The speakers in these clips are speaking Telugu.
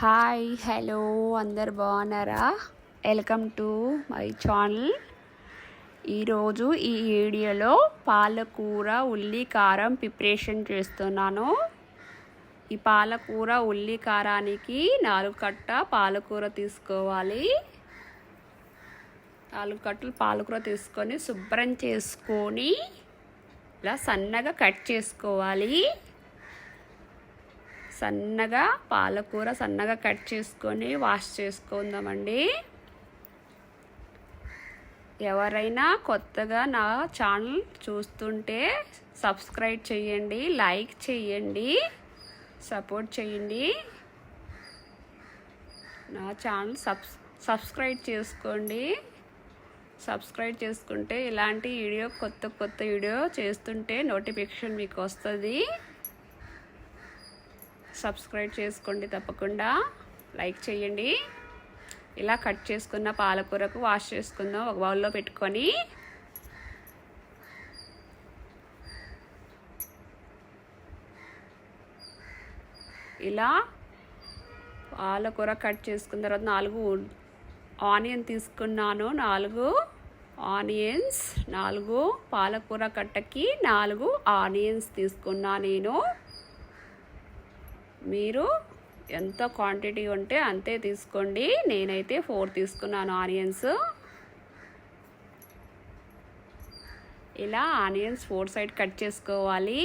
హాయ్ హలో అందరు బాగున్నారా? Welcome to my channel. ఈరోజు ఈ వీడియోలో పాలకూర ఉల్లి కారం ప్రిపరేషన్ చేస్తున్నాను. ఈ పాలకూర ఉల్లి కారానికి నాలుగు కట్ట పాలకూర తీసుకోవాలి. నాలుగు కట్టలు పాలకూర తీసుకొని శుభ్రం చేసుకొని ఇలా సన్నగా కట్ చేసుకోవాలి. సన్నగా పాలకూర సన్నగా కట్ చేసుకొని వాష్ చేసుకుందామండి. ఎవరైనా కొత్తగా నా ఛానల్ చూస్తుంటే సబ్స్క్రైబ్ చేయండి లైక్ చేయండి సపోర్ట్ చేయండి. నా ఛానల్ సబ్స్ సబ్స్క్రైబ్ చేసుకోండి. సబ్స్క్రైబ్ చేసుకుంటే ఇలాంటి వీడియో కొత్త కొత్త వీడియో చేస్తుంటే నోటిఫికేషన్ మీకు వస్తుంది. సబ్స్క్రైబ్ చేసుకోండి తప్పకుండా. లైక్ చేయండి. ఇలా కట్ చేసుకున్న పాలకూరకు వాష్ చేసుకుందాం ఒక బౌల్లో పెట్టుకొని ఇలా పాలకూర కట్ చేసుకున్న తర్వాత నాలుగు ఆనియన్ తీసుకున్నాను. నాలుగు ఆనియన్స్ నాలుగు పాలకూర కట్టకి నాలుగు ఆనియన్స్ తీసుకున్నా నేను. మీరు ఎంత క్వాంటిటీ ఉంటే అంతే తీసుకోండి. నేనైతే ఫోర్ తీసుకున్నాను ఆనియన్స్ ఇలా ఆనియన్స్ ఫోర్ సైడ్ కట్ చేసుకోవాలి.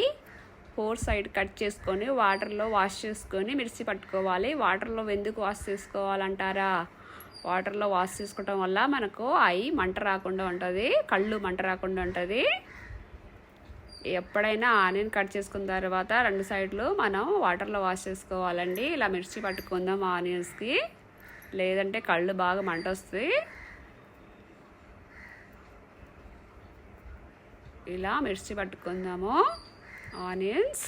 ఫోర్ సైడ్ కట్ చేసుకొని వాటర్లో వాష్ చేసుకొని మిర్చి పట్టుకోవాలి. వాటర్లో ఎందుకు వాష్ చేసుకోవాలంటారా? వాటర్లో వాష్ చేసుకోవటం వల్ల మనకు అవి మంట రాకుండా ఉంటుంది కళ్ళు మంట రాకుండా ఉంటుంది. ఎప్పుడైనా ఆనియన్ కట్ చేసుకున్న తర్వాత రెండు సైడ్లు మనం వాటర్లో వాష్ చేసుకోవాలండి. ఇలా మిర్చి పట్టుకుందాం ఆనియన్స్కి. లేదంటే కళ్ళు బాగా మంట వస్తుంది. ఇలా మిర్చి పట్టుకుందాము ఆనియన్స్.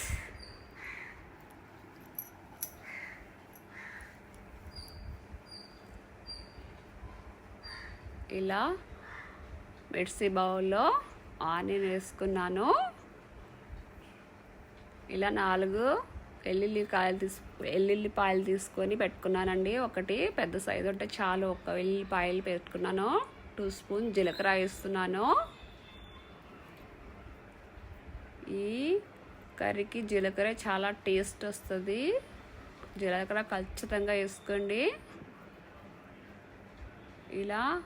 ఇలా మిర్చి బౌల్లో ఆనియన్ వేసుకున్నాను. ఇలా నాలుగు వెల్లుల్లికాయలు తీసు వెల్లుల్లిపాయలు తీసుకొని పెట్టుకున్నానండి. ఒకటి పెద్ద సైజు ఉంటే చాలు. ఒక వెల్లుల్లిపాయలు పెట్టుకున్నాను. టూ స్పూన్ జీలకర్ర వేస్తున్నాను. ఈ కర్రీకి జీలకర్ర చాలా టేస్ట్ వస్తుంది. జీలకర్ర ఖచ్చితంగా వేసుకోండి. ఇలా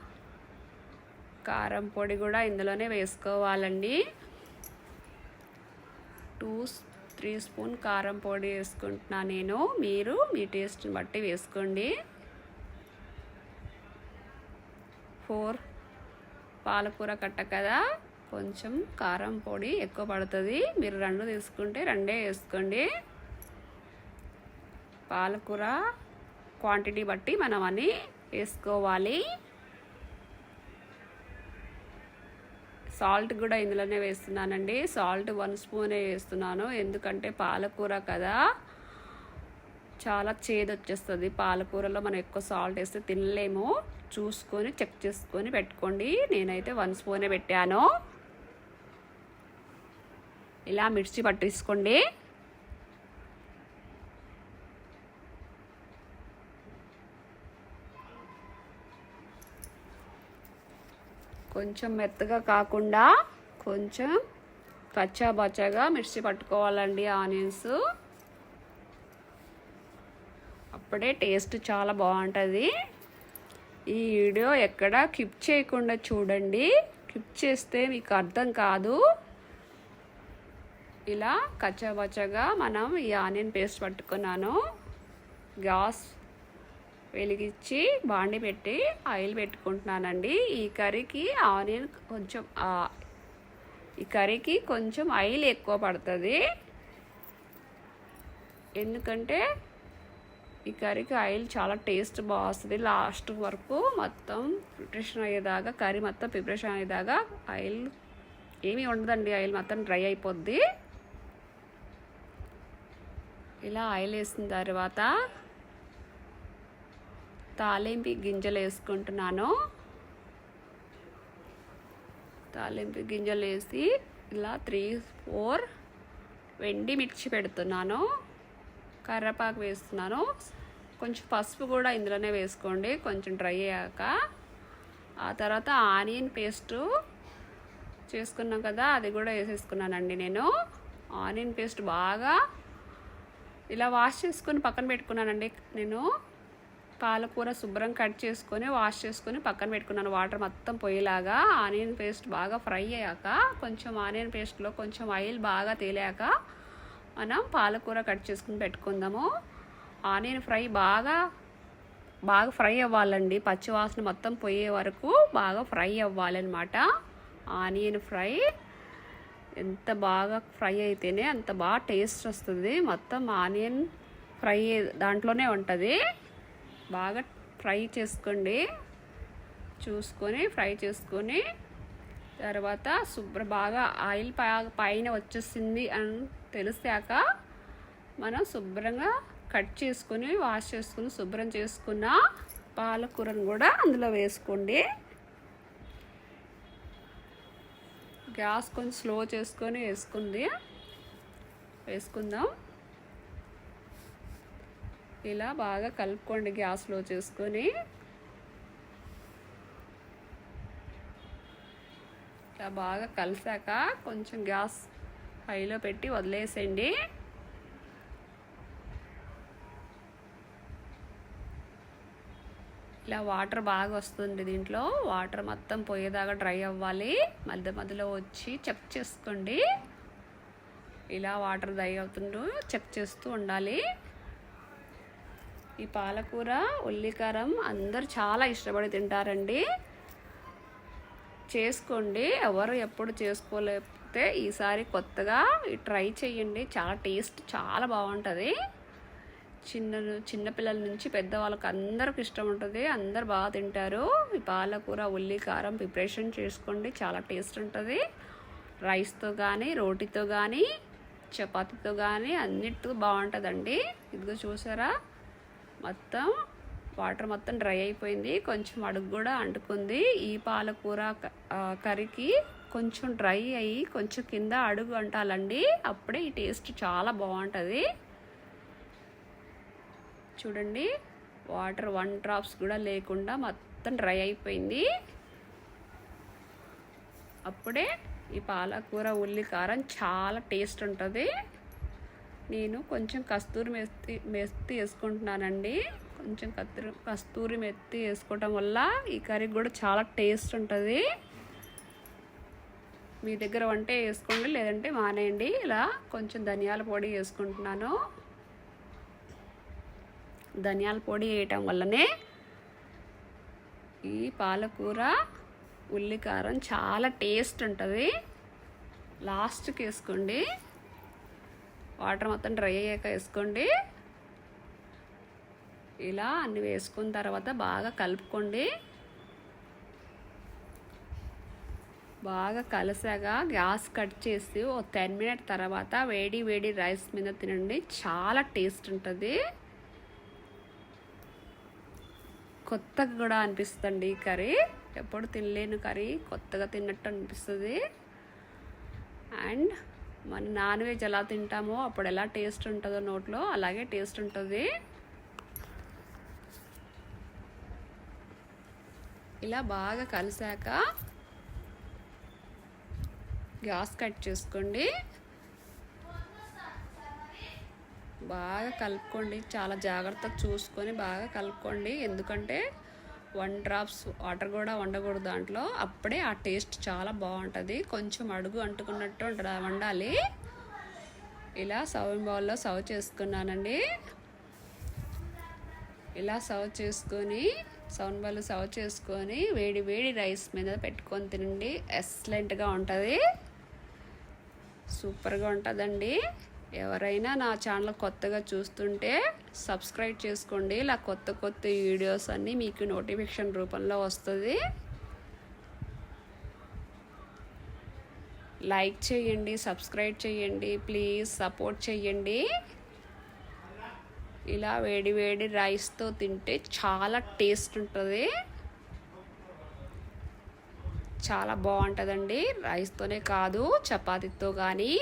కారం పొడి కూడా ఇందులోనే వేసుకోవాలండి. టూ త్రీ స్పూన్ కారం పొడి వేసుకుంటున్నా నేను. మీరు మీ టేస్ట్ని బట్టి వేసుకోండి. ఫోర్. పాలకూర కట్ట కదా? కొంచెం కారం పొడి ఎక్కువ పడుతుంది. మీరు రెండు తీసుకుంటే రెండే వేసుకోండి. పాలకూర క్వాంటిటీ బట్టి మనం అని వేసుకోవాలి. సాల్ట్ కూడా ఇందులోనే వేస్తున్నానండి. సాల్ట్ వన్ స్పూనే వేస్తున్నాను. ఎందుకంటే పాలకూర కదా చాలా చేదు వచ్చేస్తుంది పాలకూరలో మనం ఎక్కువ సాల్ట్ వేస్తే తినలేము. చూసుకొని చెక్ చేసుకొని పెట్టుకోండి. నేనైతే వన్ స్పూనే పెట్టాను. ఇలా మిర్చి పట్టేసుకోండి కొంచెం మెత్తగా కాకుండా కొంచెం కచ్చా బచ్చాగా మిర్చి పట్టుకోవాలండి ఆనియన్స్. అప్పుడే టేస్ట్ చాలా బాగుంటుంది. ఈ వీడియో ఎక్కడ కిప్ చేయకుండా చూడండి. కిప్ చేస్తే మీకు అర్థం కాదు. ఇలా కచ్చాబచ్చగా మనం ఈ ఆనియన్ పేస్ట్ పట్టుకున్నాను. గ్యాస్ వెలిగించి బాండి పెట్టి ఆయిల్ పెట్టుకుంటున్నానండి. ఈ కర్రీకి ఆనియన్ కొంచెం ఈ కర్రీకి కొంచెం ఆయిల్ ఎక్కువ పడుతుంది. ఎందుకంటే ఈ కర్రీకి ఆయిల్ చాలా టేస్ట్ బాగుస్తుంది లాస్ట్ వరకు మొత్తం ప్రిపరేషన్ అయ్యేదాకా కర్రీ మొత్తం ప్రిపరేషన్ అయ్యేదాకా ఆయిల్ ఏమీ ఉండదండి. ఆయిల్ మొత్తం డ్రై అయిపోద్ది. ఇలా ఆయిల్ వేసిన తర్వాత తాలింపు గింజలు వేసుకుంటున్నాను. తాలింపు గింజలు వేసి ఇలా త్రీ ఫోర్ వెండి మిర్చి పెడుతున్నాను. కర్రపాకు వేస్తున్నాను. కొంచెం పసుపు కూడా ఇందులోనే వేసుకోండి. కొంచెం డ్రై అయ్యాక. ఆ తర్వాత ఆనియన్ పేస్టు చేసుకున్నాం కదా అది కూడా వేసేసుకున్నానండి నేను. ఆనియన్ పేస్ట్ బాగా ఇలా వాష్ చేసుకొని పక్కన పెట్టుకున్నానండి నేను. పాలకూర శుభ్రం కట్ చేసుకొని వాష్ చేసుకొని పక్కన పెట్టుకున్నాను. వాటర్ మొత్తం పోయేలాగా ఆనియన్ పేస్ట్ బాగా ఫ్రై అయ్యాక కొంచెం ఆనియన్ పేస్ట్లో కొంచెం ఆయిల్ బాగా తేలాక మనం పాలకూర కట్ చేసుకుని పెట్టుకుందాము. ఆనియన్ ఫ్రై బాగా బాగా ఫ్రై అవ్వాలండి. పచ్చివాసన మొత్తం పోయే వరకు బాగా ఫ్రై అవ్వాలన్నమాట. ఆనియన్ ఫ్రై ఎంత బాగా ఫ్రై అయితేనే అంత బాగా టేస్ట్ వస్తుంది. మొత్తం ఆనియన్ ఫ్రై దాంట్లోనే ఉంటుంది. బాగా ఫ్రై చేసుకోండి. చూసుకొని ఫ్రై చేసుకొని తర్వాత శుభ్ర బాగా ఆయిల్ పైన వచ్చేసింది అని తెలిసాక మనం శుభ్రంగా కట్ చేసుకొని వాష్ చేసుకుని శుభ్రం చేసుకున్న పాలకూరను కూడా అందులో వేసుకోండి. గ్యాస్ కొంచెం స్లో చేసుకొని వేసుకుంది. వేసుకుందాం. ఇలా బాగా కలుపుకోండి గ్యాస్లో చేసుకొని. ఇలా బాగా కలిసాక కొంచెం గ్యాస్ హైలో పెట్టి వదిలేసేయండి. ఇలా వాటర్ బాగా వస్తుంది దీంట్లో. వాటర్ మొత్తం పోయేదాకా డ్రై అవ్వాలి. మధ్య మధ్యలో వచ్చి చెక్ చేసుకోండి. ఇలా వాటర్ డ్రై అవుతుంటూ చెక్ చేస్తూ ఉండాలి. ఈ పాలకూర ఉల్లికారం అందరు చాలా ఇష్టపడి తింటారండి. చేసుకోండి. ఎవరు ఎప్పుడు చేసుకోలేకపోతే ఈసారి కొత్తగా ట్రై చేయండి చాలా టేస్ట్ చాలా బాగుంటుంది. చిన్న చిన్నపిల్లల నుంచి పెద్దవాళ్ళకి అందరికి ఇష్టం ఉంటుంది. అందరు బాగా తింటారు. ఈ పాలకూర ఉల్లి కారం ప్రిపరేషన్ చేసుకోండి. చాలా టేస్ట్ ఉంటుంది. రైస్తో కానీ రోటీతో కానీ చపాతీతో కానీ అన్నిటితో బాగుంటుందండి. ఇదిగో చూసారా? మొత్తం వాటర్ మొత్తం డ్రై అయిపోయింది. కొంచెం అడుగు కూడా అంటుకుంది. ఈ పాలకూర కర్రీకి కొంచెం డ్రై అయ్యి కొంచెం కింద అడుగు అంటాలండి. అప్పుడే ఈ టేస్ట్ చాలా బాగుంటుంది. చూడండి వాటర్ వన్ డ్రాప్స్ కూడా లేకుండా మొత్తం డ్రై అయిపోయింది. అప్పుడే ఈ పాలకూర ఉల్లి కారం చాలా టేస్ట్ ఉంటుంది. నేను కొంచెం కస్తూరి మెత్తి మెత్తి వేసుకుంటున్నానండి. కొంచెం కత్తూరి కస్తూరి మెత్తి వేసుకోవటం వల్ల ఈ కర్రీ కూడా చాలా టేస్ట్ ఉంటుంది. మీ దగ్గర వంటే వేసుకోండి లేదంటే మానేయండి. ఇలా కొంచెం ధనియాల పొడి వేసుకుంటున్నాను. ధనియాల పొడి వేయటం వల్లనే ఈ పాలకూర ఉల్లికారం చాలా టేస్ట్ ఉంటుంది. లాస్ట్కి వేసుకోండి. వాటర్ మొత్తం డ్రై అయ్యాక వేసుకోండి. ఇలా అన్ని వేసుకున్న తర్వాత బాగా కలుపుకోండి. బాగా కలిసాక గ్యాస్ కట్ చేసి ఓ టెన్ మినిట్ తర్వాత వేడి వేడి రైస్ మీద తినండి. చాలా టేస్ట్ ఉంటుంది. కొత్తగా కూడా అనిపిస్తుంది ఈ కర్రీ. ఎప్పుడు తినలేను కర్రీ కొత్తగా తిన్నట్టు అనిపిస్తుంది. అండ్ మన నాన్ వెజ్ ఎలా తింటామో అప్పుడు ఎలా టేస్ట్ ఉంటుందో నోట్లో అలాగే టేస్ట్ ఉంటుంది. ఇలా బాగా కలిసాక గ్యాస్ కట్ చేసుకోండి. బాగా కలుపుకోండి. చాలా జాగ్రత్తగా చూసుకొని బాగా కలుపుకోండి. ఎందుకంటే వన్ డ్రాప్స్ వాటర్ కూడా వండకూడదు దాంట్లో. అప్పుడే ఆ టేస్ట్ చాలా బాగుంటుంది. కొంచెం అడుగు అంటుకున్నట్టు వండాలి. ఇలా సర్వింగ్ బౌల్లో సర్వ్ చేసుకున్నానండి. ఇలా సర్వ్ చేసుకొని సౌన్ బౌల్ సర్వ్ చేసుకొని వేడి వేడి రైస్ మీద పెట్టుకొని తినండి. ఎక్సలెంట్గా ఉంటుంది. సూపర్గా ఉంటుందండి. ఎవరైనా నా ఛానల్ కొత్తగా చూస్తుంటే సబ్స్క్రైబ్ చేసుకోండి. ఇలా కొత్త కొత్త వీడియోస్ అన్నీ మీకు నోటిఫికేషన్ రూపంలో వస్తుంది. లైక్ చేయండి సబ్స్క్రైబ్ చేయండి ప్లీజ్ సపోర్ట్ చేయండి. ఇలా వేడి వేడి రైస్తో తింటే చాలా టేస్ట్ ఉంటుంది. చాలా బాగుంటుందండి. రైస్తోనే కాదు చపాతీతో కానీ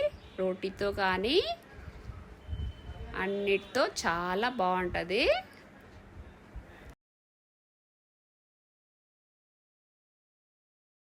రోటీతో కానీ అన్నిటితో చాలా బాగుంటుంది.